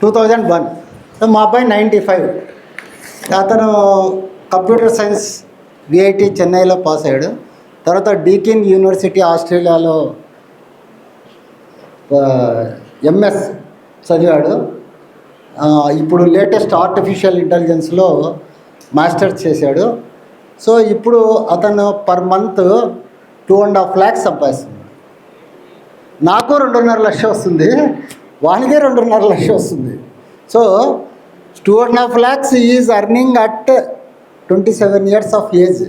Two thousand one మా అబ్బాయి ninety five అతను కంప్యూటర్ సైన్స్ విఐటి చెన్నైలో పాస్ అయ్యాడు. తర్వాత డీకిన్ యూనివర్సిటీ ఆస్ట్రేలియాలో ఎంఎస్ చదివాడు. ఇప్పుడు లేటెస్ట్ ఆర్టిఫిషియల్ ఇంటెలిజెన్స్లో మాస్టర్స్ చేశాడు. సో ఇప్పుడు అతను per month two and half lakhs సంపాదిస్తున్నాడు. నాకు రెండున్నర లక్ష వస్తుంది. వాళ్ళకే రెండున్నర లక్ష వస్తుంది. So two and half lakhs is earning at twenty seven years of age.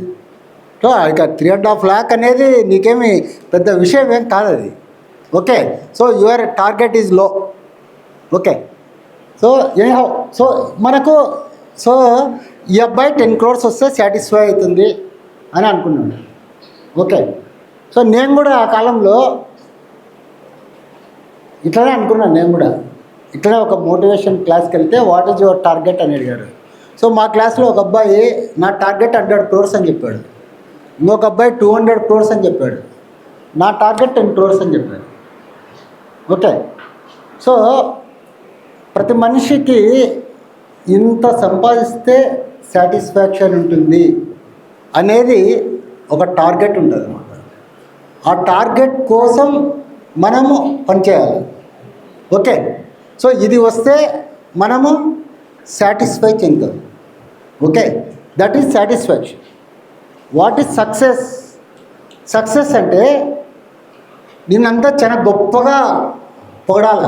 So ఇక త్రీ అండ్ హాఫ్ ల్యాక్ అనేది నీకేమి పెద్ద విషయం ఏం కాదు అది. ఓకే సో యువర్ టార్గెట్ ఈజ్లో. ఓకే సో ఏహో సో మనకు సో ఈ అబ్బాయి టెన్ క్రోర్స్ వస్తే సాటిస్ఫై అవుతుంది అని అనుకున్నాను. ఓకే సో నేను కూడా ఆ కాలంలో ఇట్లానే అనుకున్నాను నేను కూడా. ఇట్లనే ఒక మోటివేషన్ క్లాస్కి వెళ్తే వాట్ ఈజ్ యువర్ టార్గెట్ అని అడిగాడు సో మా క్లాస్లో ఒక అబ్బాయి నా టార్గెట్ హండ్రెడ్ క్రోర్స్ అని చెప్పాడు. ఇంకొక అబ్బాయి టూ హండ్రెడ్ క్రోర్స్ అని చెప్పాడు. నా టార్గెట్ టెన్ క్రోర్స్ అని చెప్పాడు. ఓకే. సో ప్రతి మనిషికి ఇంత సంపాదిస్తే సాటిస్ఫాక్షన్ ఉంటుంది అనేది ఒక టార్గెట్ ఉంటుంది అన్నమాట ఆ టార్గెట్ కోసం మనము పనిచేయాలి. ఓకే? సో ఇది వస్తే మనము satisfy చెందుతాం. Okay? That is satisfaction. What is success? Success అంటే నిన్నంతా చాలా గొప్పగా పొగడాల?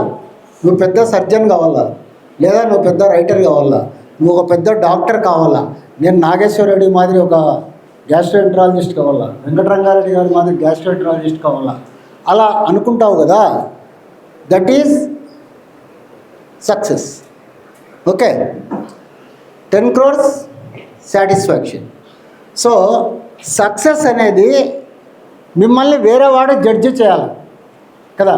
నువ్వు పెద్ద సర్జన్ కావాలా? లేదా నువ్వు పెద్ద రైటర్ కావాలా? నువ్వు ఒక పెద్ద డాక్టర్ కావాలా? నేను నాగేశ్వర రెడ్డి మాదిరి ఒక గ్యాస్ట్రోఎంట్రాలజిస్ట్ కావాలా? వెంకటరంగారెడ్డి గారి మాదిరి గ్యాస్ట్రోఎంట్రాలజిస్ట్ కావాలా? అలా అనుకుంటావు కదా that is success okay ten crores satisfaction so success అనేది మిమ్మల్ని వేరే వాడు జడ్జి చేయాలి. కదా?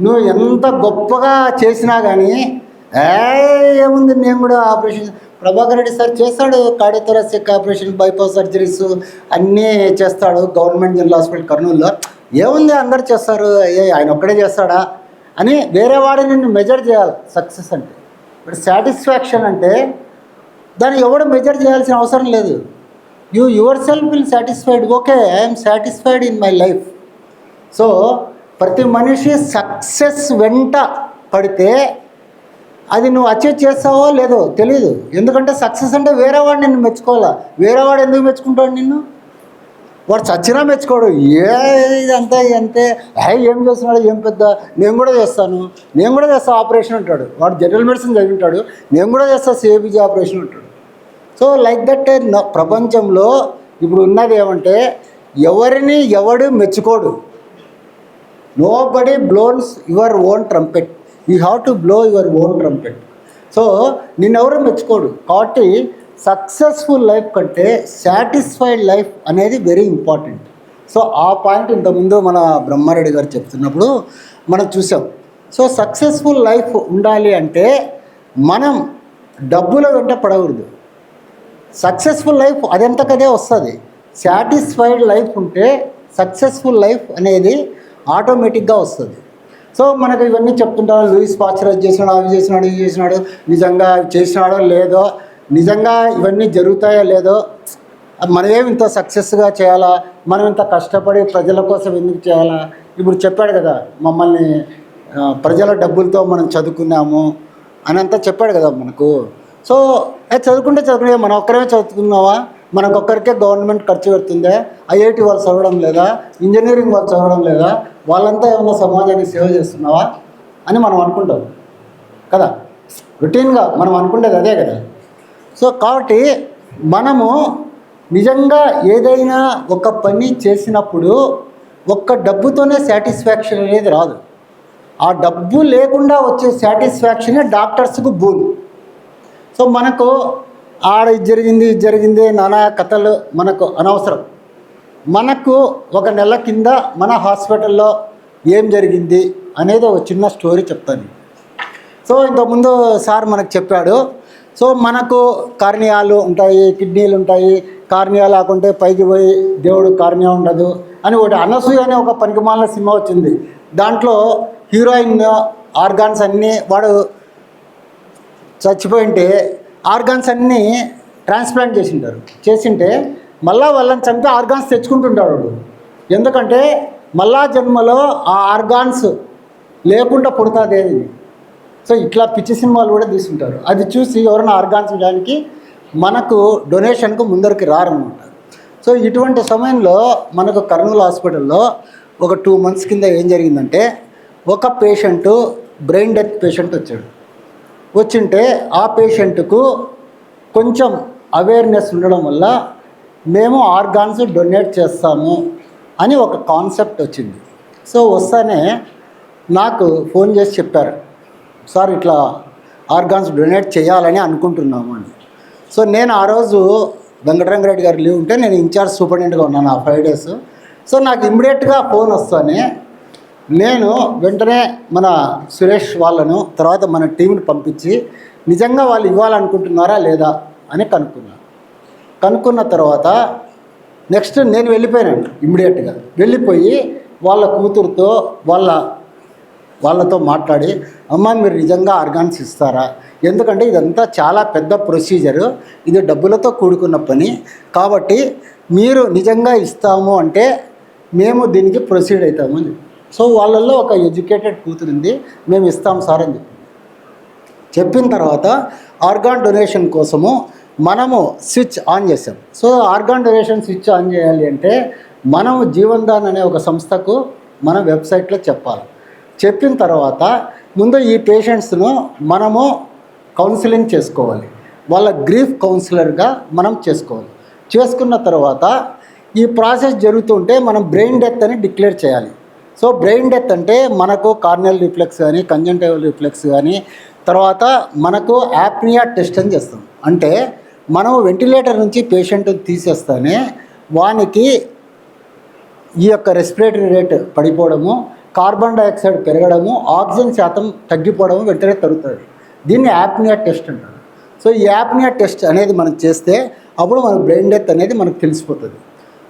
నువ్వు ఎంత గొప్పగా చేసినా కానీ ఏముంది నేను కూడా ఆపరేషన్ ప్రభాకర్ రెడ్డి సార్ చేస్తాడు కార్డియోథొరాసిక్ ఆపరేషన్ బైపాస్ సర్జరీస్ అన్నీ చేస్తాడు గవర్నమెంట్ జనరల్ హాస్పిటల్ కర్నూలులో. ఏముంది అందరు చేస్తారు? ఏ ఆయన ఒక్కడే చేస్తాడా? అని వేరే వాడిని నిన్ను మెజర్ చేయాలి. సక్సెస్ అంటే. ఇప్పుడు సాటిస్ఫాక్షన్ అంటే దాన్ని ఎవడు మెజర్ చేయాల్సిన అవసరం లేదు. You yourself will satisfied okay I'm satisfied in my life so ప్రతి మనిషి సక్సెస్ వెంట పడితే అది నువ్వు అచీవ్ చేస్తావో లేదో తెలియదు ఎందుకంటే సక్సెస్ అంటే వేరే వాడు నిన్ను మెచ్చుకోవాలా? వేరేవాడు ఎందుకు మెచ్చుకుంటాడు నిన్ను? వాడు చచ్చినా మెచ్చుకోడు. ఏ ఇదంతా అంతే హే ఏం చేస్తున్నాడు ఏం పెద్ద నేను కూడా చేస్తాను నేను కూడా చేస్తా ఆపరేషన్ అంటాడు. వాడు జనరల్ మెడిసిన్ చదివి ఉంటాడు నేను కూడా చేస్తా సిఏబిజీ ఆపరేషన్ అంటాడు. సో లైక్ దట్ ప్రపంచంలో ఇప్పుడు ఉన్నది ఏమంటే ఎవరిని ఎవడు మెచ్చుకోడు. Nobody blows your own trumpet you have to blow your own trumpet so నిన్నెవరు మెచ్చుకోడు? కాబట్టి సక్సెస్ఫుల్ లైఫ్ కంటే సాటిస్ఫైడ్ లైఫ్ అనేది వెరీ ఇంపార్టెంట్. సో ఆ పాయింట్ ఇంతకుముందు మన బ్రహ్మారెడ్డి గారు చెప్తున్నప్పుడు మనం చూసాం. సో సక్సెస్ఫుల్ లైఫ్ ఉండాలి అంటే మనం డబ్బుల వెంట పడకూడదు. సక్సెస్ఫుల్ లైఫ్ అదెంతకదే వస్తుంది. సాటిస్ఫైడ్ లైఫ్ ఉంటే సక్సెస్ఫుల్ లైఫ్ అనేది ఆటోమేటిక్గా వస్తుంది. సో మనకు ఇవన్నీ చెప్తుంటారు లూయిస్ పాచర్ అది చేసినాడు అవి చేసినాడు ఇవి చేసినాడు నిజంగా చేసినాడో లేదో నిజంగా ఇవన్నీ జరుగుతాయో లేదో మనమేమి ఇంత సక్సెస్గా చేయాలా? మనం ఇంత కష్టపడి ప్రజల కోసం ఎందుకు చేయాలా? ఇప్పుడు చెప్పాడు కదా మమ్మల్ని ప్రజల డబ్బులతో మనం చదువుకున్నాము అని అంతా చెప్పాడు కదా మనకు. సో చదువుకుంటే చదువుకునే మనం ఒక్కరమే చదువుకున్నావా మనకొక్కరికే గవర్నమెంట్ ఖర్చు పెడుతుందే? ఐఐటి వాళ్ళు చదవడం లేదా? ఇంజనీరింగ్ వాళ్ళు చదవడం లేదా? వాళ్ళంతా ఏమన్నా సమాజానికి సేవ చేస్తున్నావా? అని మనం అనుకుంటాం కదా. రొటీన్గా మనం అనుకునేది అదే కదా. సో కాబట్టి మనము నిజంగా ఏదైనా ఒక పని చేసినప్పుడు ఒక్క డబ్బుతోనే సాటిస్ఫాక్షన్ అనేది రాదు. ఆ డబ్బు లేకుండా వచ్చే సాటిస్ఫాక్షనే డాక్టర్స్కు బూన్ సో మనకు ఆడ ఇది జరిగింది ఇది జరిగింది నానా కథలు మనకు అనవసరం. మనకు ఒక నెల కింద మన హాస్పిటల్లో ఏం జరిగింది అనేది ఒక చిన్న స్టోరీ చెప్తాను. సో ఇంతకుముందు సార్ మనకు చెప్పాడు సో మనకు కార్నియాలు ఉంటాయి కిడ్నీలు ఉంటాయి. కార్నియా లేకుంటే పైకి పోయి దేవుడు కార్నియా ఉండదు అని ఒకటి అనసూయ అనే ఒక పనికిమాల సినిమా వచ్చింది. దాంట్లో హీరోయిన్ ఆర్గాన్స్ అన్నీ వాడు చచ్చిపోయింటే ఆర్గాన్స్ అన్నీ ట్రాన్స్ప్లాంట్ చేసింటారు. చేసింటే మళ్ళా వాళ్ళని చంపి ఆర్గాన్స్ తెచ్చుకుంటుంటాడు వాడు. ఎందుకంటే మళ్ళా జన్మలో ఆ ఆర్గాన్స్ లేకుండా పుడుతుంది. సో ఇట్లా పిచ్చి సినిమాలు కూడా తీసుకుంటారు అది చూసి ఎవరైనా ఆర్గాన్స్ ఇవ్వడానికి మనకు డొనేషన్కు ముందరికి రారనమాట. సో ఇటువంటి సమయంలో మనకు కర్నూలు హాస్పిటల్లో ఒక టూ మంత్స్ కింద ఏం జరిగిందంటే ఒక పేషెంటు బ్రెయిన్ డెత్ పేషెంట్ వచ్చాడు. వచ్చింటే ఆ పేషెంట్కు కొంచెం అవేర్నెస్ ఉండడం వల్ల మేము ఆర్గాన్స్ డొనేట్ చేస్తాము అని ఒక కాన్సెప్ట్ వచ్చింది. సో వస్తానే నాకు ఫోన్ చేసి చెప్పారు. సార్ ఇట్లా ఆర్గాన్స్ డొనేట్ చేయాలని అనుకుంటున్నాము అని. సో నేను ఆ రోజు వెంకటరంగారెడ్డి గారు లీవ్ ఉంటే నేను ఇన్ఛార్జ్ సూపరింటెండెంట్గా ఉన్నాను ఆ ఫైవ్ డేస్. సో నాకు ఇమ్మీడియట్గా ఫోన్ వస్తానే నేను వెంటనే మన సురేష్ వాళ్ళను తర్వాత మన టీంని పంపించి నిజంగా వాళ్ళు ఇవ్వాలనుకుంటున్నారా లేదా అని కనుక్కున్నాను కనుక్కున్న తర్వాత నెక్స్ట్ నేను వెళ్ళిపోయాను ఇమ్మీడియట్గా. వెళ్ళిపోయి వాళ్ళ కూతురుతో వాళ్ళ వాళ్ళతో మాట్లాడి అమ్మ మీరు నిజంగా ఆర్గాన్స్ ఇస్తారా? ఎందుకంటే ఇదంతా చాలా పెద్ద ప్రొసీజరు. ఇది డబ్బులతో కూడుకున్న పని. కాబట్టి మీరు నిజంగా ఇస్తాము అంటే మేము దీనికి ప్రొసీడ్ అవుతాము అని సో వాళ్ళల్లో ఒక ఎడ్యుకేటెడ్ కూతురుంది. మేము ఇస్తాం సార్ అని చెప్పిన తర్వాత ఆర్గాన్ డొనేషన్ కోసము మనము స్విచ్ ఆన్ చేసాం so organ donation switch on చేయాలి అంటే మనము జీవన్ దాన్ అనే ఒక సంస్థకు మన వెబ్సైట్లో చెప్పాలి. చెప్పిన తర్వాత ముందు ఈ పేషెంట్స్ను మనము కౌన్సిలింగ్ చేసుకోవాలి. వాళ్ళ గ్రీఫ్ కౌన్సిలర్గా మనం చేసుకోవాలి. చేసుకున్న తర్వాత ఈ ప్రాసెస్ జరుగుతుంటే మనం బ్రెయిన్ డెత్ అని డిక్లేర్ చేయాలి. సో బ్రెయిన్ డెత్ అంటే మనకు కార్నియల్ రిఫ్లెక్స్ కానీ కంజంటైవల్ రిఫ్లెక్స్ కానీ తర్వాత మనకు యాప్నియా టెస్ట్ అని చేస్తాం. అంటే మనం వెంటిలేటర్ నుంచి పేషెంట్ తీసేస్తానే వానికి ఈ యొక్క రెస్పిరేటరీ రేట్ పడిపోవడము కార్బన్ డైఆక్సైడ్ పెరగడము ఆక్సిజన్ శాతం తగ్గిపోవడము వెంటనే తగ్గుతుంది దీన్ని యాప్నియా టెస్ట్ అంటారు. సో ఈ యాప్నియా టెస్ట్ అనేది మనం చేస్తే అప్పుడు మన బ్రెయిన్ డెత్ అనేది మనకు తెలిసిపోతుంది.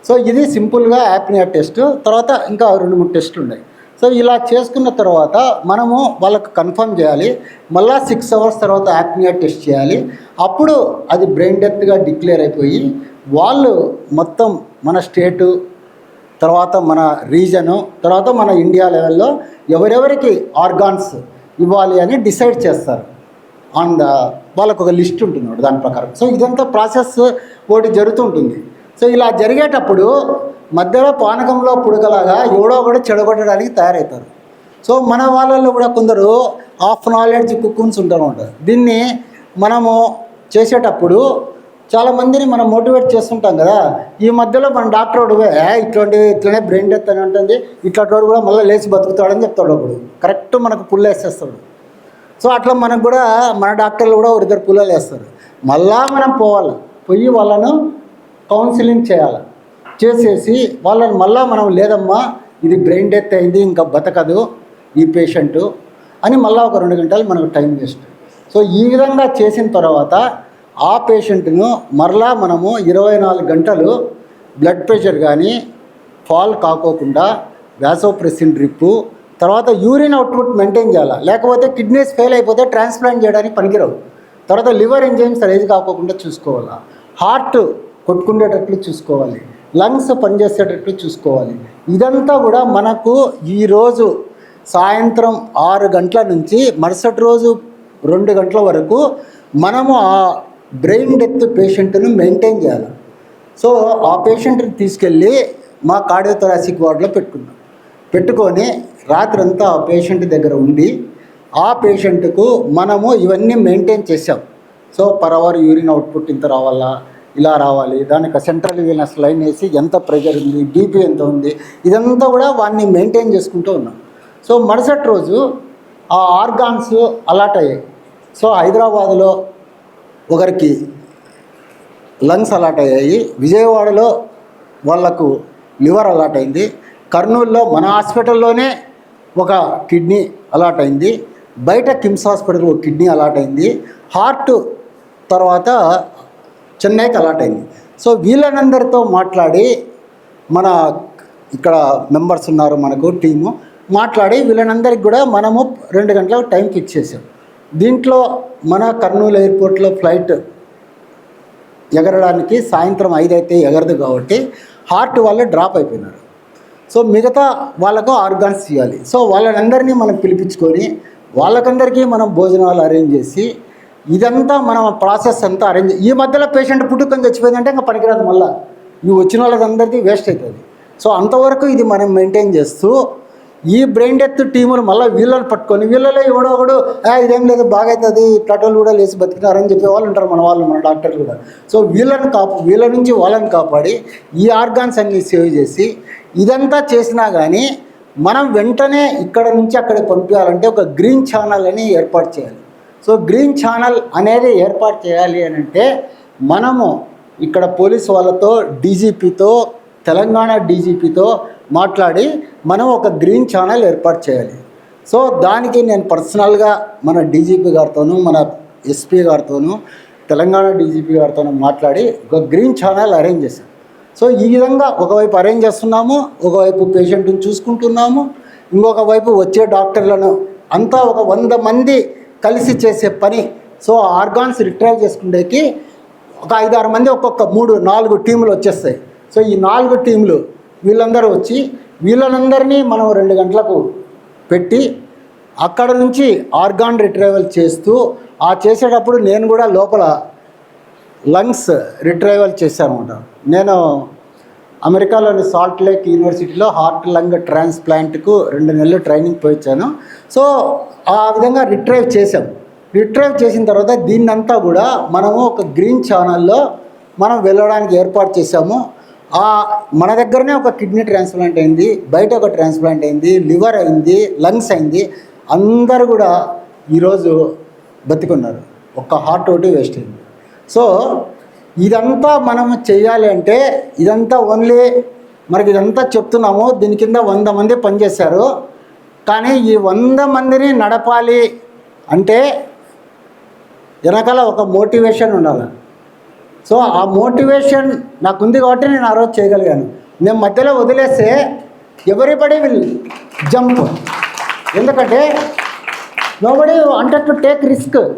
సో ఇది సింపుల్గా యాప్నియా టెస్ట్. తర్వాత ఇంకా రెండు మూడు టెస్టులు ఉన్నాయి. సో ఇలా చేసుకున్న తర్వాత మనము వాళ్ళకు కన్ఫర్మ్ చేయాలి. మళ్ళా సిక్స్ అవర్స్ తర్వాత యాప్నియా టెస్ట్ చేయాలి. అప్పుడు అది బ్రెయిన్ డెత్గా డిక్లేర్ అయిపోయి వాళ్ళు మొత్తం మన స్టేటు తర్వాత మన రీజను తర్వాత మన ఇండియా లెవెల్లో ఎవరెవరికి ఆర్గాన్స్ ఇవ్వాలి అని డిసైడ్ చేస్తారు. ఆన్ ద వాళ్ళకు ఒక లిస్ట్ ఉంటుంది దాని ప్రకారం. సో ఇదంతా ప్రాసెస్ ఒకటి జరుగుతుంటుంది. సో ఇలా జరిగేటప్పుడు మధ్యలో పానకంలో పుడకలాగా ఎవడో కూడా చెడగొట్టడానికి తయారవుతారు సో మన వాళ్ళల్లో కూడా కొందరు ఆఫ్ నాలెడ్జ్ కుక్కున్స్ ఉంటారు ఉంటారు. దీన్ని మనము చేసేటప్పుడు చాలా మందిని మనం మోటివేట్ చేస్తుంటాం కదా. ఈ మధ్యలో మన డాక్టర్ వాడు ఇట్లాంటి ఇట్లనే బ్రెయిన్ డెత్ అని ఉంటుంది. ఇట్లాంటి వాడు కూడా మళ్ళీ లేచి బతుకుతాడని చెప్తాడు ఒకడు కరెక్ట్ మనకు పుల్ల వేసేస్తాడు. సో అట్లా మనకు కూడా మన డాక్టర్లు కూడా ఇద్దరు పుల్లలు వేస్తారు. మళ్ళా మనం పోవాలి. పోయి వాళ్ళను కౌన్సిలింగ్ చేయాలి. చేసేసి వాళ్ళని మళ్ళీ మనం లేదమ్మా ఇది బ్రెయిన్ డెత్ అయింది ఇంకా బతకదు ఈ పేషెంటు అని మళ్ళీ ఒక రెండు గంటలు మనకు టైం వేస్ట్. సో ఈ విధంగా చేసిన తర్వాత ఆ పేషెంట్ను మరలా మనము ఇరవై నాలుగు గంటలు బ్లడ్ ప్రెషర్ కానీ ఫాల్ కాకోకుండా వ్యాసోప్రెసిన్ డ్రిప్పు తర్వాత యూరిన్ అవుట్పుట్ మెయింటైన్ చేయాలి. లేకపోతే కిడ్నీస్ ఫెయిల్ అయిపోతే ట్రాన్స్ప్లాంట్ చేయడానికి పనికిరావు. తర్వాత లివర్ ఎంజైమ్స్ రైజ్ కాకోకుండా చూసుకోవాలి. హార్ట్ కొట్టుకునేటట్లు చూసుకోవాలి. లంగ్స్ పనిచేసేటట్లు చూసుకోవాలి. ఇదంతా కూడా మనకు ఈరోజు సాయంత్రం ఆరు గంటల నుంచి మరుసటి రోజు రెండు గంటల వరకు మనము ఆ బ్రెయిన్ డెత్ పేషెంట్ను మెయింటైన్ చేయాలి. సో ఆ పేషెంట్ని తీసుకెళ్ళి మా కార్డియోథొరాసిక్ వార్డులో పెట్టుకున్నాం. పెట్టుకొని రాత్రంతా ఆ పేషెంట్ దగ్గర ఉండి ఆ పేషెంట్కు మనము ఇవన్నీ మెయింటైన్ చేసాం so per hour urine output ఇంత రావాలా? ఇలా రావాలి. దానికి సెంట్రల్ వీనస్ లైన్ వేసి ఎంత ప్రెషర్ ఉంది? డీపీ ఎంత ఉంది? ఇదంతా కూడా వాడిని మెయింటైన్ చేసుకుంటూ ఉన్నాం. సో మరుసటి రోజు ఆ ఆర్గాన్స్ అలాట్ అయ్యాయి. సో హైదరాబాద్లో ఒకరికి లంగ్స్ అలాట్ అయ్యాయి. విజయవాడలో వాళ్ళకు లివర్ అలాట్ అయింది. కర్నూలులో మన హాస్పిటల్లోనే ఒక కిడ్నీ అలాట్ అయింది. బయట కిమ్స్ హాస్పిటల్ ఒక కిడ్నీ అలాట్ అయింది. హార్ట్ తర్వాత చెన్నైకి అలాట్ అయింది. సో వీళ్ళనందరితో మాట్లాడి మన ఇక్కడ మెంబర్స్ ఉన్నారు మనకు టీము. మాట్లాడి వీళ్ళనందరికి కూడా మనము రెండు గంటలకు టైం ఇచ్చేసాం. దీంట్లో మన కర్నూలు ఎయిర్పోర్ట్లో ఫ్లైట్ ఎగరడానికి సాయంత్రం ఐదు అయితే ఎగరదు కాబట్టి హార్ట్ వాళ్ళు డ్రాప్ అయిపోయినారు. సో మిగతా వాళ్ళకు ఆర్గాన్స్ ఇవ్వాలి. సో వాళ్ళందరినీ మనం పిలిపించుకొని వాళ్ళకందరికీ మనం భోజనాలు అరేంజ్ చేసి ఇదంతా మనం ప్రాసెస్ అంతా అరేంజ్ ఈ మధ్యలో పేషెంట్ పుట్టుకొని చచ్చిపోయిందంటే ఇంకా పనికిరాదు మళ్ళీ. ఇవి వచ్చిన వాళ్ళకందరికీ వేస్ట్ అవుతుంది. సో అంతవరకు ఇది మనం మెయింటైన్ చేస్తూ ఈ బ్రెయిన్ డెత్ టీములు మళ్ళీ వీళ్ళని పట్టుకొని వీళ్ళలో ఎవడో ఒకడు ఇదేం లేదు బాగైతుంది టటోలు కూడా లేచి బతికినారని చెప్పే వాళ్ళు ఉంటారు మన వాళ్ళు మన డాక్టర్లు కూడా. సో వీళ్ళని కాపు వీళ్ళ నుంచి వాళ్ళని కాపాడి ఈ ఆర్గాన్స్ అన్ని సేవ్ చేసి ఇదంతా చేసినా కానీ మనం వెంటనే ఇక్కడ నుంచి అక్కడికి పంపించాలంటే ఒక గ్రీన్ ఛానల్ అని ఏర్పాటు చేయాలి. సో గ్రీన్ ఛానల్ అనేది ఏర్పాటు చేయాలి అని అంటే మనము ఇక్కడ పోలీస్ వాళ్ళతో డీజీపీతో తెలంగాణ డీజీపీతో మాట్లాడి మనం ఒక గ్రీన్ ఛానల్ ఏర్పాటు చేయాలి. సో దానికి నేను పర్సనల్గా మన డీజీపీ గారితోనూ మన ఎస్పీ గారితోనూ తెలంగాణ డీజీపీ గారితోనూ మాట్లాడి ఒక గ్రీన్ ఛానల్ అరేంజ్ చేశాను సో ఈ విధంగా ఒకవైపు అరేంజ్ చేస్తున్నాము ఒకవైపు పేషెంట్ని చూసుకుంటున్నాము ఇంకొక వైపు వచ్చే డాక్టర్లను అంతా ఒక వంద మంది కలిసి చేసే పని. సో ఆర్గాన్స్ రిట్రైవ్ చేసుకునేకి ఒక ఐదు ఆరు మంది ఒక్కొక్క మూడు నాలుగు టీములు వచ్చేస్తాయి. సో ఈ నాలుగు టీంలు వీళ్ళందరూ వచ్చి వీళ్ళనందరినీ మనం రెండు గంటలకు పెట్టి అక్కడ నుంచి ఆర్గాన్ రిట్రైవల్ చేస్తూ ఆ చేసేటప్పుడు నేను కూడా లోపల లంగ్స్ రిట్రైవల్ చేశాను నేను అమెరికాలోని సాల్ట్ లేక్ యూనివర్సిటీలో హార్ట్ లంగ్ ట్రాన్స్ప్లాంట్కు రెండు నెలలు ట్రైనింగ్ పోయించాను. సో ఆ విధంగా రిట్రైవ్ చేసాం రిట్రైవ్ చేసిన తర్వాత దీన్నంతా కూడా మనము ఒక గ్రీన్ ఛానల్లో మనం వెళ్ళడానికి ఏర్పాటు చేసాము ఆ మన దగ్గరనే ఒక కిడ్నీ ట్రాన్స్ప్లాంట్ అయింది బయట ఒక ట్రాన్స్ప్లాంట్ అయింది లివర్ అయింది లంగ్స్ అయింది. అందరు కూడా ఈరోజు బతికున్నారు. ఒక్క హార్ట్ ఒకటి వేస్ట్ అయింది. సో ఇదంతా మనం చేయాలి అంటే ఇదంతా ఓన్లీ మనకి ఇదంతా చెప్తున్నాము దీని కింద వంద మంది పనిచేశారు. కానీ ఈ వంద మందిని నడపాలి అంటే వెనకాల ఒక మోటివేషన్ ఉండాలి. సో ఆ మోటివేషన్ నాకు ఉంది కాబట్టి నేను ఆ రోజు చేయగలిగాను. నేను మధ్యలో వదిలేస్తే ఎవరిబడి విల్ జంప్. ఎందుకంటే నోబడి అంటే టు టేక్ రిస్క్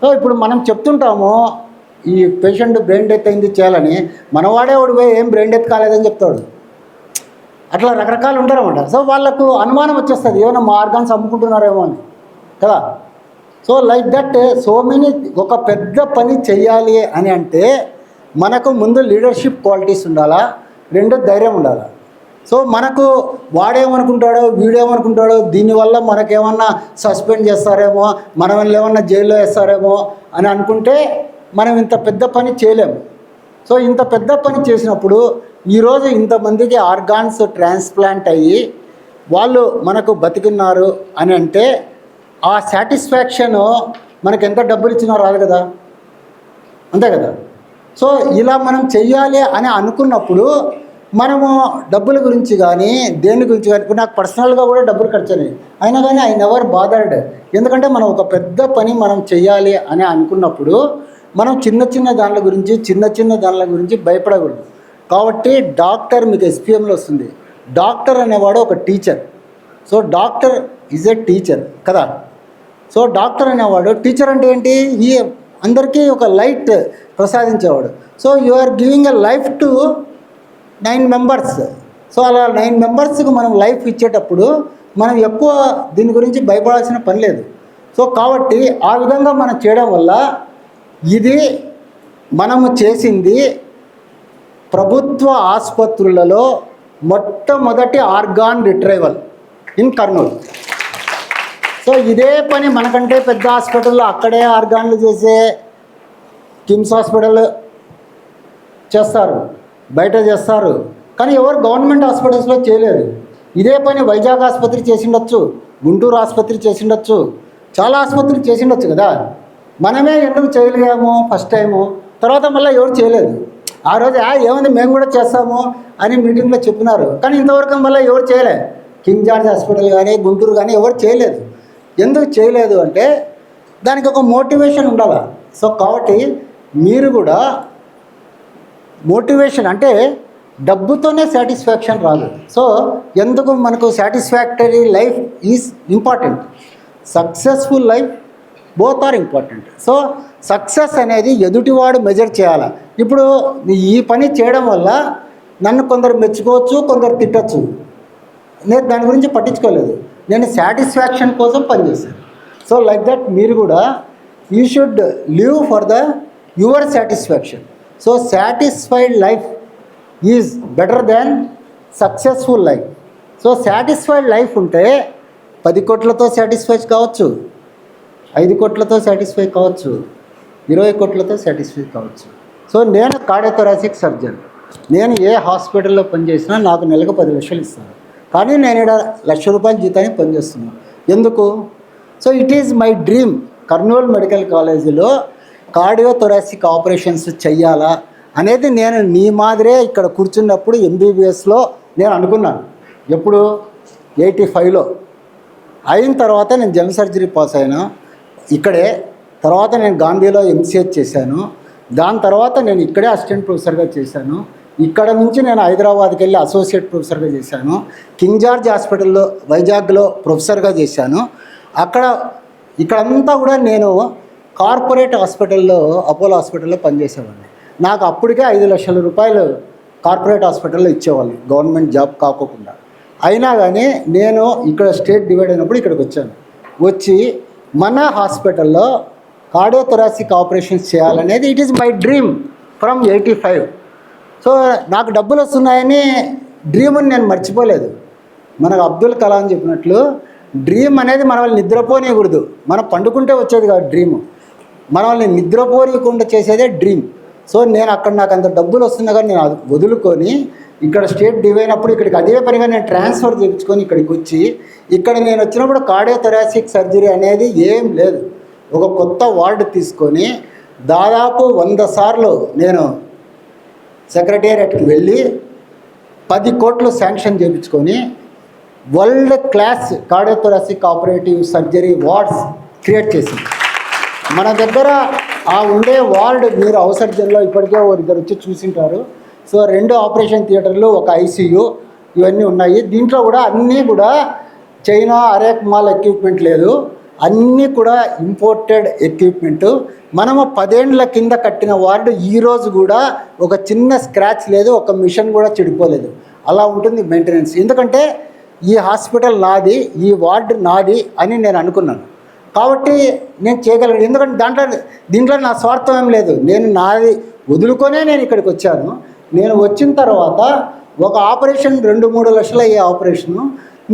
సో ఇప్పుడు మనం చెప్తుంటాము ఈ పేషెంట్ బ్రెయిన్ డెత్ అయింది చేయాలని మనవాడే వాడు పోయి ఏం బ్రెయిన్ డెత్ కాలేదని చెప్తాడు. అట్లా రకరకాలు ఉంటారన్నమాట. సో వాళ్ళకు అనుమానం వచ్చేస్తుంది ఏమైనా మా ఆర్గాన్స్ అమ్ముకుంటున్నారేమో అని. కదా? So like that so many ఒక పెద్ద పని చెయ్యాలి అని అంటే మనకు ముందు లీడర్షిప్ క్వాలిటీస్ ఉండాలా? రెండు ధైర్యం ఉండాలా? సో మనకు వాడేమనుకుంటాడో వీడేమనుకుంటాడో దీనివల్ల మనకేమన్నా సస్పెండ్ చేస్తారేమో మనం ఏమన్నా జైల్లో వేస్తారేమో అని అనుకుంటే మనం ఇంత పెద్ద పని చేయలేము. సో ఇంత పెద్ద పని చేసినప్పుడు ఈరోజు ఇంతమందికి ఆర్గాన్స్ ట్రాన్స్ప్లాంట్ అయ్యి వాళ్ళు మనకు బతికిన్నారు అని అంటే ఆ సాటిస్ఫాక్షన్ మనకు ఎంత డబ్బులు ఇచ్చినా రాదు కదా? అంతే కదా? సో ఇలా మనం చెయ్యాలి అని అనుకున్నప్పుడు మనము డబ్బుల గురించి కానీ దేని గురించి కానీ ఇప్పుడు నాకు పర్సనల్గా కూడా డబ్బులు ఖర్చు అయినాయి. అయినా కానీ ఐ నెవర్ బాదర్డ్ ఎందుకంటే మనం ఒక పెద్ద పని మనం చెయ్యాలి అని అనుకున్నప్పుడు మనం చిన్న చిన్న దానిల గురించి చిన్న చిన్న దానిల గురించి భయపడకూడదు. కాబట్టి డాక్టర్ మీకు ఎస్పీఎంలో వస్తుంది. డాక్టర్ అనేవాడు ఒక teacher. So doctor is a teacher కదా? సో డాక్టర్ అనేవాడు టీచర్ అంటే ఏంటి? ఈ అందరికీ ఒక light ప్రసాదించేవాడు. So you are giving a life to nine members. So అలా నైన్ మెంబర్స్కి మనం లైఫ్ ఇచ్చేటప్పుడు మనం ఎక్కువ దీని గురించి భయపడాల్సిన పని లేదు. సో కాబట్టి ఆ విధంగా మనం చేయడం వల్ల ఇది మనము చేసింది ప్రభుత్వ ఆసుపత్రులలో మొట్టమొదటి organ retrieval in Kurnool. So ఇదే పని మనకంటే పెద్ద హాస్పిటల్లో అక్కడే ఆర్గాన్లు చేసే కిమ్స్ హాస్పిటల్ చేస్తారు బయట చేస్తారు. కానీ ఎవరు గవర్నమెంట్ హాస్పిటల్స్లో చేయలేరు ఇదే పని వైజాగ్ ఆసుపత్రి చేసిండొచ్చు గుంటూరు ఆసుపత్రి చేసిండొచ్చు చాలా ఆసుపత్రులు చేసిండొచ్చు కదా. మనమే ఎందుకు చేయలేము ఫస్ట్ టైము? తర్వాత మళ్ళీ ఎవరు చేయలేదు. ఆ రోజు "ఆ, ఏముంది మేము కూడా చేస్తాము అని మీటింగ్లో చెప్పినారు. కానీ ఇంతవరకు మళ్ళీ ఎవరు చేయలే. కింగ్ జార్జ్ హాస్పిటల్ కానీ గుంటూరు కానీ ఎవరు చేయలేదు. ఎందుకు చేయలేదు అంటే దానికి ఒక మోటివేషన్ ఉండాలి. సో కాబట్టి మీరు కూడా మోటివేషన్ అంటే డబ్బుతోనే సాటిస్ఫాక్షన్ రాదు. సో ఎందుకు మనకు satisfactory life is important? Successful life both are important. So success అనేది ఎదుటివాడు మెజర్ చేయాలి. ఇప్పుడు ఈ పని చేయడం వల్ల నన్ను కొందరు మెచ్చుకోవచ్చు కొందరు తిట్టచ్చు. నేను దాని గురించి పట్టించుకోలేదు. నేను సాటిస్ఫాక్షన్ కోసం పనిచేశాను. సో లైక్ దట్ మీరు కూడా you should live for the your satisfaction so satisfied life is better than successful life so satisfied life ఉంటే పది కోట్లతో సాటిస్ఫై కావచ్చు ఐదు కోట్లతో సాటిస్ఫై కావచ్చు ఇరవై కోట్లతో సాటిస్ఫై కావచ్చు. సో నేను కార్డియోథొరాసిక్ సర్జన్. నేను ఏ హాస్పిటల్లో పనిచేసినా నాకు నెలకు పది లక్షలు ఇస్తాను కానీ నేను ఇక్కడ లక్ష రూపాయల జీతాన్ని పనిచేస్తున్నాను. ఎందుకు? So it is my dream Kurnool medical కాలేజీలో కార్డియోథొరాసిక్ ఆపరేషన్స్ చెయ్యాలా అనేది నేను నీ మాదిరే ఇక్కడ కూర్చున్నప్పుడు ఎంబీబీఎస్లో నేను అనుకున్నాను. ఎప్పుడు? ఎయిటీ ఫైవ్లో. అయిన తర్వాత నేను జనరల్ సర్జరీ పాస్ అయినా ఇక్కడే తర్వాత నేను గాంధీలో ఎంసీహెచ్ చేశాను. దాని తర్వాత నేను ఇక్కడే అసిస్టెంట్ ప్రొఫెసర్గా చేశాను. ఇక్కడ నుంచి నేను హైదరాబాద్కి వెళ్ళి అసోసియేట్ ప్రొఫెసర్గా చేశాను. కింగ్ జార్జ్ హాస్పిటల్లో వైజాగ్లో ప్రొఫెసర్గా చేశాను. అక్కడ ఇక్కడంతా కూడా నేను కార్పొరేట్ హాస్పిటల్లో అపోలో హాస్పిటల్లో పనిచేసేవాడిని. నాకు అప్పటికే ఐదు లక్షల రూపాయలు కార్పొరేట్ హాస్పిటల్లో ఇచ్చేవాళ్ళు గవర్నమెంట్ జాబ్ కాకోకుండా. అయినా కానీ నేను ఇక్కడ స్టేట్ డివైడ్ అయినప్పుడు ఇక్కడికి వచ్చాను. వచ్చి మన హాస్పిటల్లో కార్డియోథొరాసిక్ ఆపరేషన్స్ చేయాలనేది it is my dream from eighty five so నాకు డబ్బులు వస్తున్నాయని డ్రీమ్ని నేను మర్చిపోలేదు. మనకు అబ్దుల్ కలాం చెప్పినట్లు డ్రీమ్ అనేది మనల్ని నిద్రపోనీయకూడదు మనం పండుకుంటే వచ్చేది కాదు డ్రీమ్ మనల్ని నిద్రపోనీయకుండా చేసేదే డ్రీమ్ సో నేను అక్కడ నాకు అంత డబ్బులు వస్తున్నా కానీ నేను అది వదులుకొని ఇక్కడ స్టేట్ డివైన్ అప్పుడు ఇక్కడికి అదే పనిగా నేను ట్రాన్స్ఫర్ చేయించుకొని ఇక్కడికి వచ్చి ఇక్కడ నేను వచ్చినప్పుడు కార్డియోథొరాసిక్ సర్జరీ అనేది ఏం లేదు. ఒక కొత్త వార్డు తీసుకొని దాదాపు వంద సార్లు నేను సెక్రటేరియట్కి వెళ్ళి పది కోట్లు శాంక్షన్ చేయించుకొని world class cardiothoracic operative surgery wards create చేసింది. మన దగ్గర ఆ ఉండే వార్డ్ మీరు అవసర్జన్లో ఇప్పటికే ఒక ఇద్దరు వచ్చి చూసింటారు. సో రెండు ఆపరేషన్ థియేటర్లు ఒక ఐసీయూ ఇవన్నీ ఉన్నాయి. దీంట్లో కూడా అన్నీ కూడా చైనా అరేక్ మాల్ ఎక్విప్మెంట్ లేదు. అన్నీ కూడా ఇంపోర్టెడ్ ఎక్విప్మెంట్ మనము పదేండ్ల కింద కట్టిన వార్డు ఈరోజు కూడా ఒక చిన్న స్క్రాచ్ లేదు ఒక మిషన్ కూడా చెడిపోలేదు. అలా ఉంటుంది మెయింటెనెన్స్ ఎందుకంటే ఈ హాస్పిటల్ నాది ఈ వార్డు నాది అని నేను అనుకున్నాను. కాబట్టి నేను చేయగలను ఎందుకంటే దాంట్లో దీంట్లో నా స్వార్థం ఏం లేదు. నేను నాది వదులుకొనే నేను ఇక్కడికి వచ్చాను. నేను వచ్చిన తర్వాత ఒక ఆపరేషన్ రెండు మూడు లక్షలు అయ్యే ఆపరేషను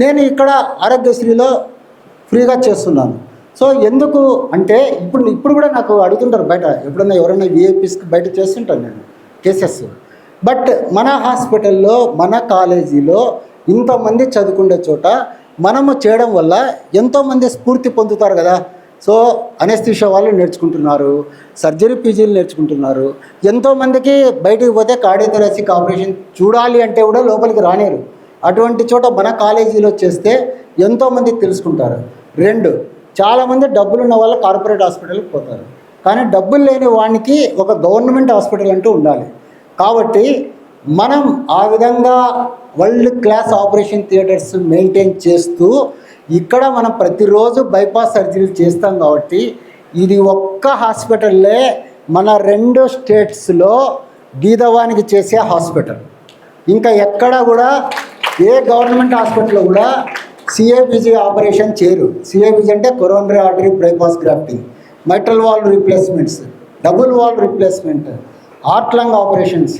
నేను ఇక్కడ ఆరోగ్యశ్రీలో ఫ్రీగా చేస్తున్నాను. సో ఎందుకు అంటే ఇప్పుడు ఇప్పుడు కూడా నాకు అడుగుతుంటారు బయట ఎప్పుడన్నా ఎవరైనా విఐపీస్కి బయట చేస్తుంటాను నేను కేసెస్. బట్ మన హాస్పిటల్లో మన కాలేజీలో ఇంతమంది చదువుకునే చోట మనము చేయడం వల్ల ఎంతోమంది స్ఫూర్తి పొందుతారు కదా. సో అనెస్థిషియా వాళ్ళు నేర్చుకుంటున్నారు సర్జరీ పీజీలు నేర్చుకుంటున్నారు. ఎంతోమందికి బయటికి పోతే కార్డియోథొరాసిక్ ఆపరేషన్ చూడాలి అంటే కూడా లోపలికి రానేరు అటువంటి చోట మన కాలేజీలో చేస్తే ఎంతోమంది తెలుసుకుంటారు. రెండు చాలామంది డబ్బులు ఉన్న వాళ్ళు కార్పొరేట్ హాస్పిటల్కి పోతారు. కానీ డబ్బులు లేని వానికి ఒక గవర్నమెంట్ హాస్పిటల్ అంటూ ఉండాలి. కాబట్టి మనం ఆ విధంగా world class operation theatres maintain చేస్తూ ఇక్కడ మనం ప్రతిరోజు బైపాస్ సర్జరీలు చేస్తాం కాబట్టి ఇది ఒక్క హాస్పిటల్లే మన రెండు స్టేట్స్లో గీదవానికి చేసే హాస్పిటల్. ఇంకా ఎక్కడ కూడా ఏ గవర్నమెంట్ హాస్పిటల్లో కూడా సిఏబిజీ ఆపరేషన్ చేయరు సిఏబిజీ అంటే coronary artery bypass grafting. Mitral valve replacements. Double valve replacement. Heart lung operations.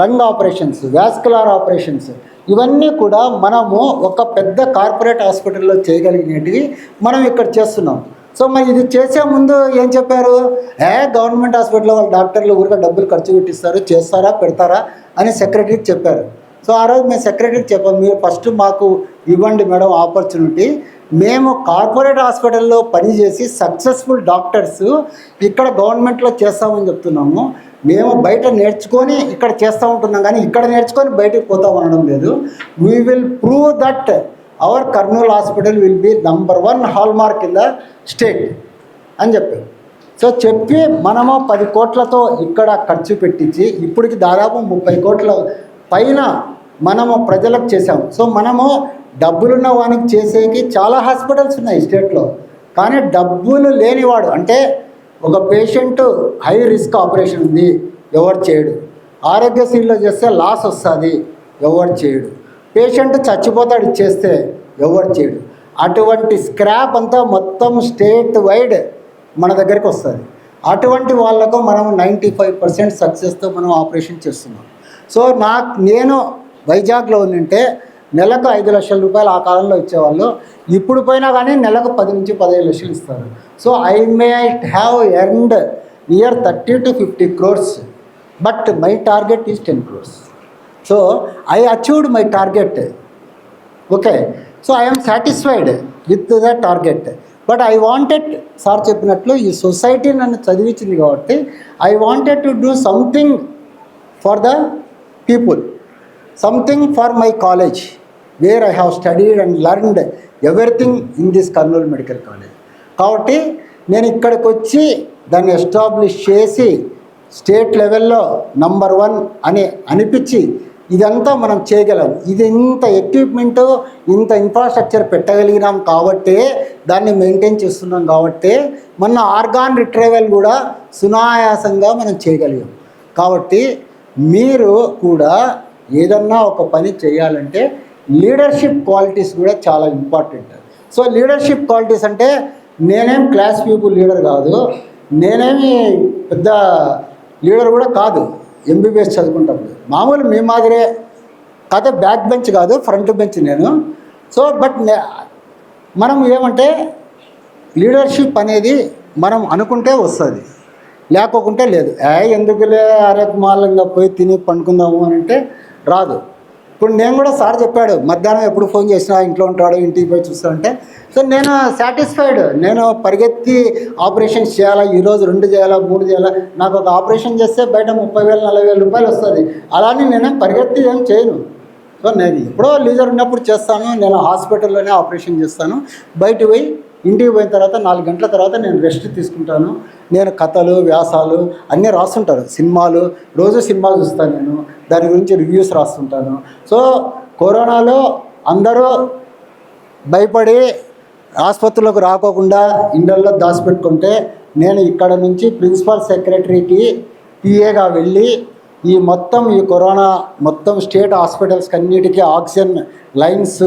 Lung operations. Vascular operations. ఇవన్నీ కూడా మనము ఒక పెద్ద కార్పొరేట్ హాస్పిటల్లో చేయగలిగినవి మనం ఇక్కడ చేస్తున్నాం. సో మరి ఇది చేసే ముందు ఏం చెప్పారు? ఏ గవర్నమెంట్ హాస్పిటల్లో వాళ్ళ డాక్టర్లు ఊరికే డబ్బులు ఖర్చు పెట్టిస్తారు చేస్తారా పెడతారా అని సెక్రటరీకి చెప్పారు. సో ఆ రోజు మేము సెక్రటరీకి చెప్పాము మీరు ఫస్ట్ మాకు ఇవ్వండి మేడం ఆపర్చునిటీ. మేము కార్పొరేట్ హాస్పిటల్లో పనిచేసి సక్సెస్ఫుల్ డాక్టర్స్ ఇక్కడ గవర్నమెంట్లో చేస్తామని చెప్తున్నాము. మేము బయట నేర్చుకొని ఇక్కడ చేస్తూ ఉంటున్నాం కానీ ఇక్కడ నేర్చుకొని బయటకు పోతాం అనడం లేదు. We will prove that our Kurnool hospital will be number one hallmark in the state అని చెప్పి సో చెప్పి మనము పది కోట్లతో ఇక్కడ ఖర్చు పెట్టించి ఇప్పటికి దాదాపు ముప్పై కోట్ల పైన మనము ప్రజలకు చేసాము సో మనము డబ్బులున్న వానికి చేసేకి చాలా హాస్పిటల్స్ ఉన్నాయి స్టేట్లో. కానీ డబ్బులు లేనివాడు అంటే ఒక పేషెంట్ హై రిస్క్ ఆపరేషన్ ఉంది ఎవరు చేయడు. ఆరోగ్యశ్రీలో చేస్తే లాస్ వస్తుంది ఎవరు చేయడు. పేషెంట్ చచ్చిపోతాడు ఇచ్చేస్తే ఎవరు చేయడు. అటువంటి స్క్రాప్ అంతా మొత్తం స్టేట్ వైడ్ మన దగ్గరికి వస్తుంది. అటువంటి వాళ్ళకు మనం నైంటీ ఫైవ్ పర్సెంట్ సక్సెస్తో మనం ఆపరేషన్ చేస్తున్నాం. సో నాకు నేను వైజాగ్లో ఉండింటే నెలకు ఐదు లక్షల రూపాయలు ఆ కాలంలో ఇచ్చేవాళ్ళు. ఇప్పుడు పోయినా కానీ నెలకు పది నుంచి పదిహేను లక్షలు ఇస్తారు. So I may have earned near thirty to fifty crores but my target is ten crores so I achieved my target okay so I'm satisfied with the target but I wanted sir చెప్పినట్లు ఈ society నన్ను చదివించింది కాబట్టి I wanted to do something for the people something for my college where I have studied and learned everything in this Kurnool medical college కాబట్టి నేను ఇక్కడికి వచ్చి దాన్ని ఎస్టాబ్లిష్ చేసి స్టేట్ లెవెల్లో నంబర్ వన్ అని అనిపించి ఇదంతా మనం చేయగలం. ఇది ఇంత ఎక్విప్మెంట్ ఇంత ఇన్ఫ్రాస్ట్రక్చర్ పెట్టగలిగినాం కాబట్టే దాన్ని మెయింటైన్ చేస్తున్నాం కాబట్టి మన ఆర్గాన్ రిట్రైవల్ కూడా సునాయాసంగా మనం చేయగలిగాం. కాబట్టి మీరు కూడా ఏదన్నా ఒక పని చేయాలంటే లీడర్షిప్ క్వాలిటీస్ కూడా చాలా ఇంపార్టెంట్ సో లీడర్షిప్ క్వాలిటీస్ అంటే నేనేం క్లాస్ పీపుల్ లీడర్ కాదు నేనేమి పెద్ద లీడర్ కూడా కాదు ఎంబీబీఎస్ చదువుకుంటప్పుడు మామూలు మీ మాదిరే కాదు బ్యాక్ బెంచ్ కాదు ఫ్రంట్ బెంచ్ నేను. సో బట్ మనం ఏమంటే లీడర్షిప్ అనేది మనం అనుకుంటే వస్తుంది లేకోకుంటే లేదు. ఏ ఎందుకులే ఆరోగ్యమాలంగా పోయి తిని పండుకుందాము అని అంటే రాదు. ఇప్పుడు నేను కూడా సార్ చెప్పాడు మధ్యాహ్నం ఎప్పుడు ఫోన్ చేసినా ఇంట్లో ఉంటాడు ఇంటికి పోయి చూస్తా అంటే సో నేను సాటిస్ఫైడ్ నేను పరిగెత్తి ఆపరేషన్స్ చేయాలా ఈరోజు రెండు చేయాలా మూడు చేయాలా నాకు ఒక ఆపరేషన్ చేస్తే బయట ముప్పై వేలు నలభై వేల రూపాయలు వస్తుంది. అలానే నేను పరిగెత్తి ఏం చేయను. సో నేను ఎప్పుడో లీజర్ ఉన్నప్పుడు చేస్తాను నేను హాస్పిటల్లోనే ఆపరేషన్ చేస్తాను. బయట పోయి ఇంటికి పోయిన తర్వాత నాలుగు గంటల తర్వాత నేను రెస్ట్ తీసుకుంటాను. నేను కథలు వ్యాసాలు అన్నీ రాస్తుంటారు. సినిమాలు రోజు సినిమాలు చూస్తాను నేను. దాని గురించి రివ్యూస్ రాస్తుంటాను. సో కరోనాలో అందరూ భయపడి ఆసుపత్రులకు రాకోకుండా ఇండల్లో దాచిపెట్టుకుంటే నేను ఇక్కడ నుంచి ప్రిన్సిపల్ సెక్రటరీకి పిఏగా వెళ్ళి ఈ మొత్తం ఈ కరోనా మొత్తం స్టేట్ హాస్పిటల్స్కి అన్నిటికీ ఆక్సిజన్ లైన్స్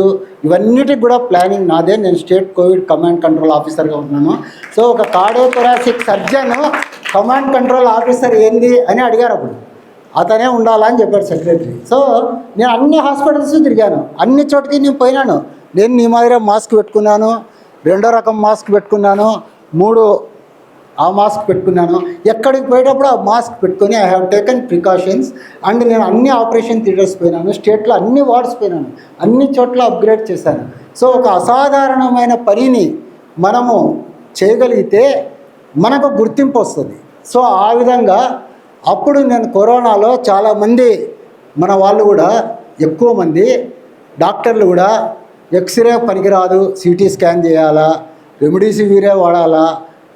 ఇవన్నిటికి కూడా ప్లానింగ్ నాదే. నేను స్టేట్ కోవిడ్ కమాండ్ కంట్రోల్ ఆఫీసర్గా ఉన్నాను. సో ఒక cardiothoracic surgeon command control officer ఏంది అని అడిగారు అప్పుడు. అతనే ఉండాలని చెప్పాడు సెక్రటరీ. సో నేను అన్ని హాస్పిటల్స్ తిరిగాను. అన్ని చోటికి నేను పోయినాను. నేను నీ మాదిరే మాస్క్ పెట్టుకున్నాను. రెండో రకం మాస్క్ పెట్టుకున్నాను. మూడు ఆ మాస్క్ పెట్టుకున్నాను. ఎక్కడికి పోయేటప్పుడు ఆ మాస్క్ పెట్టుకొని I have taken precautions and నేను అన్ని ఆపరేషన్ థియేటర్స్ పోయినాను. స్టేట్లో అన్ని వార్డ్స్ పోయినాను. అన్ని చోట్ల అప్గ్రేడ్ చేశాను. సో ఒక అసాధారణమైన పనిని మనము చేయగలిగితే మనకు గుర్తింపు వస్తుంది. సో ఆ విధంగా అప్పుడు నేను కరోనాలో చాలామంది మన వాళ్ళు కూడా ఎక్కువ మంది డాక్టర్లు కూడా ఎక్స్రే పనికిరాదు సిటీ స్కాన్ చేయాలా రెమిడీసివిరే వాడాలా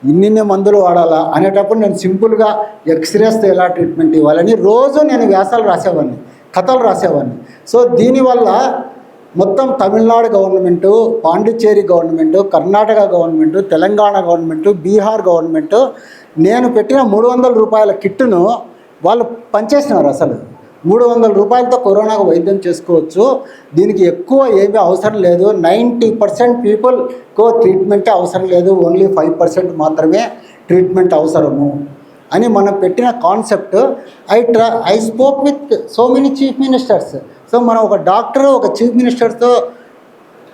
ఇన్నిన్ని మందులు వాడాలా అనేటప్పుడు నేను సింపుల్గా ఎక్స్రేస్తో ఎలా ట్రీట్మెంట్ ఇవ్వాలని రోజు నేను వ్యాసాలు రాసేవాడిని కథలు రాసేవాడిని. సో దీనివల్ల మొత్తం Tamil Nadu government Pondicherry government Karnataka government Telangana government Bihar government నేను పెట్టిన మూడు వందల రూపాయల కిట్టును వాళ్ళు పనిచేసినారు అసలు. మూడు వందల రూపాయలతో కరోనాకు వైద్యం చేసుకోవచ్చు. దీనికి ఎక్కువ ఏమీ అవసరం లేదు. నైంటీ పర్సెంట్ పీపుల్కు ట్రీట్మెంటే అవసరం లేదు. ఓన్లీ ఫైవ్ పర్సెంట్ మాత్రమే ట్రీట్మెంట్ అవసరము అని మనం పెట్టిన కాన్సెప్ట్. ఐ ట్రా I spoke with so many chief ministers. So మనం ఒక డాక్టర్ ఒక చీఫ్ మినిస్టర్తో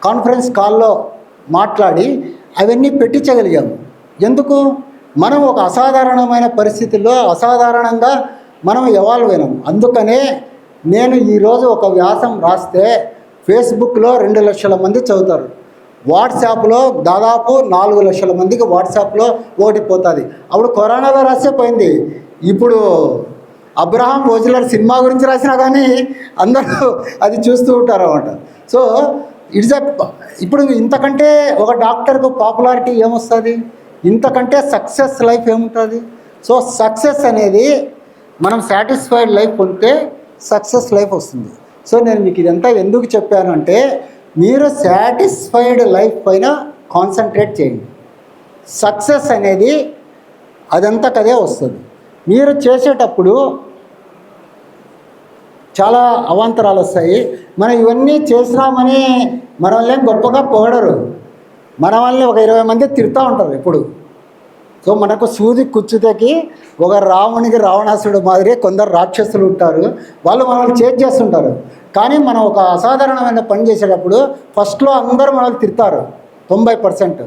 కాన్ఫరెన్స్ కాల్లో మాట్లాడి అవన్నీ పెట్టించగలిగాము ఎందుకు? మనం ఒక అసాధారణమైన పరిస్థితుల్లో అసాధారణంగా మనం ఎవాల్వ్ అయినాం. అందుకనే నేను ఈరోజు ఒక వ్యాసం రాస్తే ఫేస్బుక్లో రెండు లక్షల మంది చదువుతారు. వాట్సాప్లో దాదాపు నాలుగు లక్షల మందికి వాట్సాప్లో ఓటిపోతుంది అప్పుడు కరోనాలో రాస్తే పోయింది. ఇప్పుడు అబ్రహాం ఓజిలర్ సినిమా గురించి రాసినా కానీ అందరూ అది చూస్తూ ఉంటారు అనమాట సో ఇట్స్ అ ఇప్పుడు ఇంతకంటే ఒక డాక్టర్కు పాపులారిటీ ఏమొస్తుంది? ఇంతకంటే సక్సెస్ లైఫ్ ఏముంటుంది? సో సక్సెస్ అనేది మనం సాటిస్ఫైడ్ లైఫ్ ఉంటే సక్సెస్ లైఫ్ వస్తుంది. సో నేను మీకు ఇదంతా ఎందుకు చెప్పాను అంటే మీరు సాటిస్ఫైడ్ లైఫ్ పైన కాన్సన్ట్రేట్ చేయండి. సక్సెస్ అనేది అదంతా కదే వస్తుంది. మీరు చేసేటప్పుడు చాలా అవాంతరాలు వస్తాయి. మనం ఇవన్నీ చేసినామని మనల్ని గొప్పగా పొగడరు. మన వాళ్ళని ఒక ఇరవై మంది తిడతా ఉంటారు ఎప్పుడు. సో మనకు సూది కుచ్చుతకి ఒక రావణికి రావణాసుడు మాదిరి కొందరు రాక్షసులు ఉంటారు. వాళ్ళు మనల్ని చేజ్ చేస్తుంటారు. కానీ మనం ఒక అసాధారణమైన పని చేసేటప్పుడు ఫస్ట్లో అందరూ మనల్ని తిడతారు. తొంభై పర్సెంట్.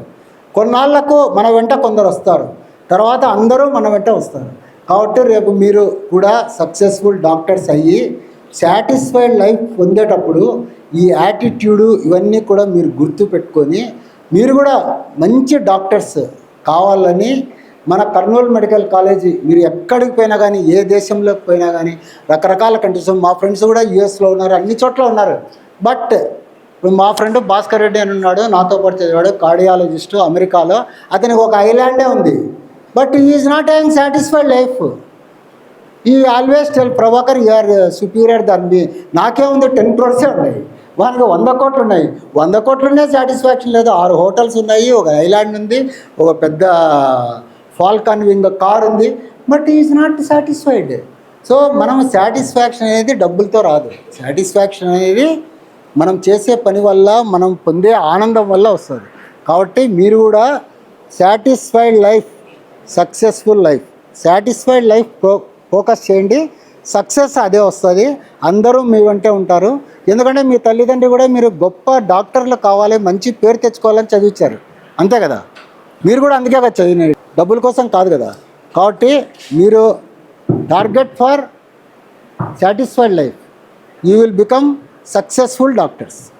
కొన్నాళ్ళకు మన వెంట కొందరు వస్తారు. తర్వాత అందరూ మన వెంట వస్తారు. కాబట్టి రేపు మీరు కూడా సక్సెస్ఫుల్ డాక్టర్స్ అయ్యి సాటిస్ఫైడ్ లైఫ్ పొందేటప్పుడు ఈ యాటిట్యూడు ఇవన్నీ కూడా మీరు గుర్తు పెట్టుకొని మీరు కూడా మంచి డాక్టర్స్ కావాలని మన కర్నూలు మెడికల్ కాలేజీ మీరు ఎక్కడికి పోయినా కానీ ఏ దేశంలోకి పోయినా కానీ రకరకాల కంట్రీస్ మా ఫ్రెండ్స్ కూడా యూఎస్లో ఉన్నారు అన్ని చోట్ల ఉన్నారు. బట్ ఇప్పుడు మా ఫ్రెండ్ భాస్కర్ రెడ్డి అని ఉన్నాడు నాతో పాటు చదివాడు కార్డియాలజిస్టు అమెరికాలో. అతనికి ఒక ఐలాండే ఉంది. But is not having satisfied life ఈ always tell Prabhakar you are superior than me నాకేముంది ten క్రోర్సే ఉన్నాయి. వానికి వంద కోట్లు ఉన్నాయి వంద కోట్లునే సాటిస్ఫాక్షన్ లేదు. ఆరు హోటల్స్ ఉన్నాయి ఒక ఐలాండ్ ఉంది ఒక పెద్ద ఫాల్కాన్ వింగ్ కార్ ఉంది. But is not satisfied so మనం సాటిస్ఫాక్షన్ అనేది డబ్బులతో రాదు. సాటిస్ఫాక్షన్ అనేది మనం చేసే పని వల్ల మనం పొందే ఆనందం వల్ల వస్తుంది. కాబట్టి మీరు కూడా satisfied life successful life satisfied life ఫో ఫోకస్ చేయండి. సక్సెస్ అదే వస్తుంది. అందరూ మీ వెంటే ఉంటారు. ఎందుకంటే మీ తల్లిదండ్రి కూడా మీరు గొప్ప డాక్టర్లు కావాలి మంచి పేరు తెచ్చుకోవాలని చదివించారు అంతే కదా? మీరు కూడా అందుకే కదా చదివినది. డబ్బుల కోసం కాదు కదా? కాబట్టి మీరు target for satisfied life. You will become successful doctors.